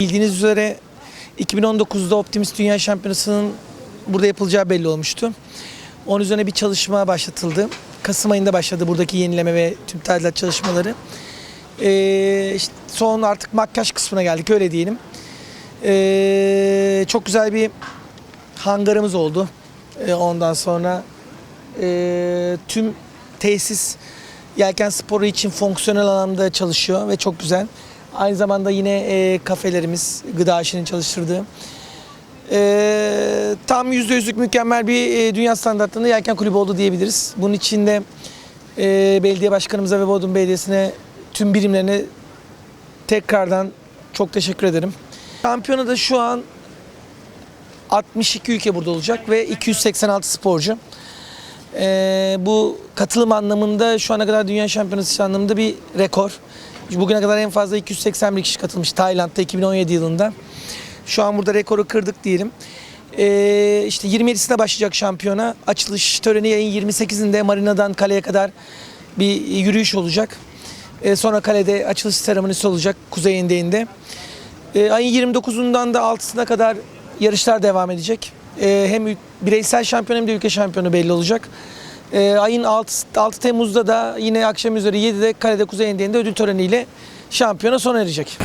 Bildiğiniz üzere 2019'da Optimist Dünya Şampiyonası'nın burada yapılacağı belli olmuştu. Onun üzerine bir çalışma başlatıldı. Kasım ayında başladı buradaki yenileme ve tüm tadilat çalışmaları. Ee, işte son artık makyaj kısmına geldik öyle diyelim. Ee, çok güzel bir hangarımız oldu. Ee, ondan sonra e, tüm tesis yelken sporu için fonksiyonel alanda çalışıyor ve çok güzel. Aynı zamanda yine e, kafelerimiz, gıda işinin çalıştırdığı. E, tam %100'lük mükemmel bir e, dünya standartlarında yelken kulübü oldu diyebiliriz. Bunun için de e, belediye başkanımıza ve Bodrum Belediyesi'ne tüm birimlerine tekrardan çok teşekkür ederim. Şampiyonada şu an 62 ülke burada olacak ve 286 sporcu. Ee, bu katılım anlamında şu ana kadar dünya şampiyonası anlamında bir rekor. Bugüne kadar en fazla 281 kişi katılmış Tayland'da 2017 yılında. Şu an burada rekoru kırdık diyelim. Ee, işte 27'sinde başlayacak şampiyona. Açılış töreni yayın 28'inde Marina'dan kaleye kadar bir yürüyüş olacak. Ee, sonra kalede açılış seremonisi olacak Kuzey Endeği'nde. Ee, ayın 29'undan da 6'sına kadar yarışlar devam edecek. Ee, hem bireysel şampiyon hem de ülke şampiyonu belli olacak. Ee, ayın 6, 6 Temmuz'da da yine akşam üzeri 7'de Kalede Kuzey Endeği'nde ödül töreniyle şampiyona sona erecek.